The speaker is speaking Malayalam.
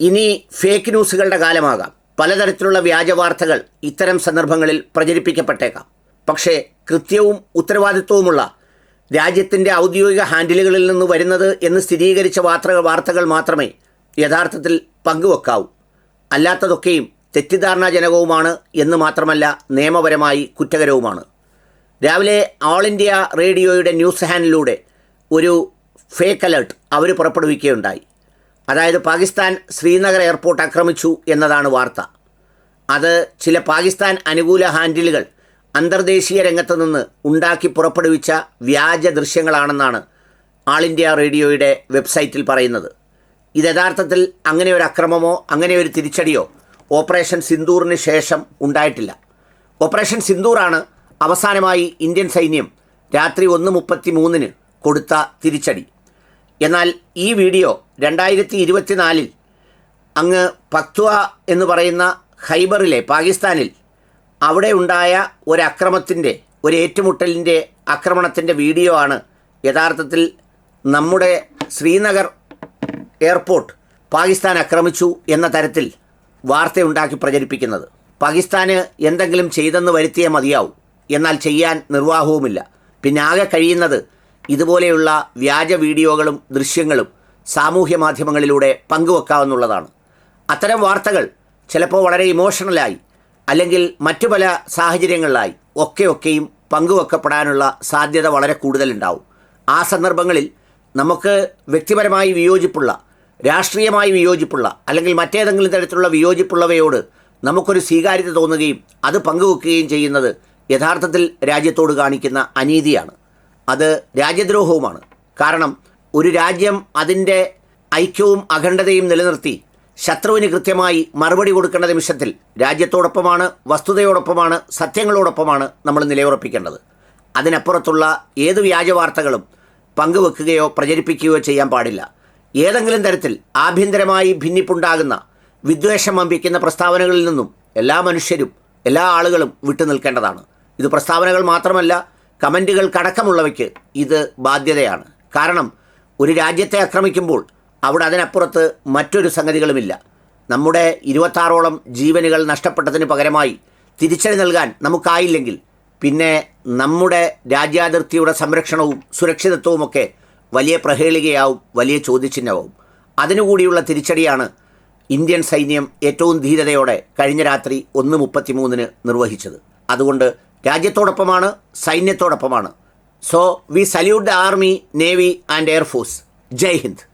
ഇനി ഫേക്ക് ന്യൂസുകളുടെ കാലമാകാം. പലതരത്തിലുള്ള വ്യാജ വാർത്തകൾ ഇത്തരം സന്ദർഭങ്ങളിൽ പ്രചരിപ്പിക്കപ്പെട്ടേക്കാം. പക്ഷേ കൃത്യവും ഉത്തരവാദിത്വവുമുള്ള രാജ്യത്തിന്റെ ഔദ്യോഗിക ഹാൻഡിലുകളിൽ നിന്ന് വരുന്നത് എന്ന് സ്ഥിരീകരിച്ച വാർത്ത വാർത്തകൾ മാത്രമേ യഥാർത്ഥത്തിൽ പങ്കുവെക്കാവൂ. അല്ലാത്തതൊക്കെയും തെറ്റിദ്ധാരണാജനകവുമാണ് എന്ന് മാത്രമല്ല നിയമപരമായി കുറ്റകരവുമാണ്. രാവിലെ ഓൾ ഇന്ത്യ റേഡിയോയുടെ ന്യൂസ് ഹാൻഡിലൂടെ ഒരു ഫേക്ക് അലേർട്ട് അവർ പുറപ്പെടുവിക്കുകയുണ്ടായി. അതായത് പാകിസ്ഥാൻ ശ്രീനഗർ എയർപോർട്ട് ആക്രമിച്ചു എന്നതാണ് വാർത്ത. അത് ചില പാകിസ്ഥാൻ അനുകൂല ഹാൻഡിലുകൾ അന്തർദേശീയ രംഗത്ത് നിന്ന് ഉണ്ടാക്കി പുറപ്പെടുവിച്ച വ്യാജ ദൃശ്യങ്ങളാണെന്നാണ് ആൾ ഇന്ത്യ റേഡിയോയുടെ വെബ്സൈറ്റിൽ പറയുന്നത്. ഇത് യഥാർത്ഥത്തിൽ അങ്ങനെ ഒരു അക്രമമോ അങ്ങനെ ഒരു തിരിച്ചടിയോ ഓപ്പറേഷൻ സിന്ദൂറിന് ശേഷം ഉണ്ടായിട്ടില്ല. ഓപ്പറേഷൻ സിന്ദൂറാണ് അവസാനമായി ഇന്ത്യൻ സൈന്യം രാത്രി ഒന്ന് മുപ്പത്തി മൂന്നിന് കൊടുത്ത തിരിച്ചടി. എന്നാൽ ഈ വീഡിയോ രണ്ടായിരത്തി ഇരുപത്തിനാലിൽ അങ്ങ് പക്വ എന്ന് പറയുന്ന ഖൈബറിലെ പാകിസ്ഥാനിൽ അവിടെ ഉണ്ടായ ഒരു ഒരു ഏറ്റുമുട്ടലിന്റെ ആക്രമണത്തിന്റെ വീഡിയോ ആണ് യഥാർത്ഥത്തിൽ നമ്മുടെ ശ്രീനഗർ എയർപോർട്ട് പാകിസ്ഥാൻ ആക്രമിച്ചു എന്ന തരത്തിൽ വാർത്തയുണ്ടാക്കി പ്രചരിപ്പിക്കുന്നത്. പാകിസ്ഥാന് എന്തെങ്കിലും ചെയ്തെന്ന് വരുത്തിയേ മതിയാവും. എന്നാൽ ചെയ്യാൻ നിർവാഹവുമില്ല. പിന്നെ ആകെ കഴിയുന്നത് ഇതുപോലെയുള്ള വ്യാജ വീഡിയോകളും ദൃശ്യങ്ങളും സാമൂഹ്യ മാധ്യമങ്ങളിലൂടെ പങ്കുവെക്കാവുന്നതാണ്. അത്തരം വാർത്തകൾ ചിലപ്പോൾ വളരെ ഇമോഷണലായി അല്ലെങ്കിൽ മറ്റു പല സാഹചര്യങ്ങളിലായി ഒക്കെ ഒക്കെയും പങ്കുവെക്കപ്പെടാനുള്ള സാധ്യത വളരെ കൂടുതലുണ്ടാവും. ആ സന്ദർഭങ്ങളിൽ നമുക്ക് വ്യക്തിപരമായി വിയോജിപ്പുള്ള രാഷ്ട്രീയമായി വിയോജിപ്പുള്ള അല്ലെങ്കിൽ മറ്റേതെങ്കിലും തരത്തിലുള്ള വിയോജിപ്പുള്ളവയോട് നമുക്കൊരു സ്വീകാര്യത തോന്നുകയും അത് പങ്കുവെക്കുകയും ചെയ്യുന്നത് യഥാർത്ഥത്തിൽ രാജ്യത്തോട് കാണിക്കുന്ന അനീതിയാണ്. അത് രാജ്യദ്രോഹവുമാണ്. കാരണം ഒരു രാജ്യം അതിന്റെ ഐക്യവും അഖണ്ഡതയും നിലനിർത്തി ശത്രുവിന് കൃത്യമായി മറുപടി കൊടുക്കേണ്ട നിമിഷത്തിൽ രാജ്യത്തോടൊപ്പമാണ് വസ്തുതയോടൊപ്പമാണ് സത്യങ്ങളോടൊപ്പമാണ് നമ്മൾ നിലയുറപ്പിക്കേണ്ടത്. അതിനപ്പുറത്തുള്ള ഏത് വ്യാജ വാർത്തകളും പങ്കുവെക്കുകയോ പ്രചരിപ്പിക്കുകയോ ചെയ്യാൻ പാടില്ല. ഏതെങ്കിലും തരത്തിൽ ആഭ്യന്തരമായി ഭിന്നിപ്പുണ്ടാകുന്ന വിദ്വേഷം വമ്പിക്കുന്ന പ്രസ്താവനകളിൽ നിന്നും എല്ലാ മനുഷ്യരും എല്ലാ ആളുകളും വിട്ടുനിൽക്കേണ്ടതാണ്. ഇത് പ്രസ്താവനകൾ മാത്രമല്ല കമന്റുകൾക്കടക്കമുള്ളവയ്ക്ക് ഇത് ബാധ്യതയാണ്. കാരണം ഒരു രാജ്യത്തെ ആക്രമിക്കുമ്പോൾ അവിടെ അതിനപ്പുറത്ത് മറ്റൊരു സംഗതികളുമില്ല. നമ്മുടെ ഇരുപത്താറോളം ജീവനുകൾ നഷ്ടപ്പെട്ടതിന് പകരമായി തിരിച്ചടി നൽകാൻ നമുക്കായില്ലെങ്കിൽ പിന്നെ നമ്മുടെ രാജ്യാതിർത്തിയുടെ സംരക്ഷണവും സുരക്ഷിതത്വവുമൊക്കെ വലിയ പ്രഹേളികയാവും വലിയ ചോദ്യചിഹ്നമാവും. അതിനുകൂടിയുള്ള തിരിച്ചടിയാണ് ഇന്ത്യൻ സൈന്യം ഏറ്റവും ധീരതയോടെ കഴിഞ്ഞ രാത്രി ഒന്ന് മുപ്പത്തിമൂന്നിന് നിർവഹിച്ചത്. അതുകൊണ്ട് രാജ്യത്തോടൊപ്പമാണ് സൈന്യത്തോടൊപ്പമാണ്. So we salute the army navy and air force Jai Hind.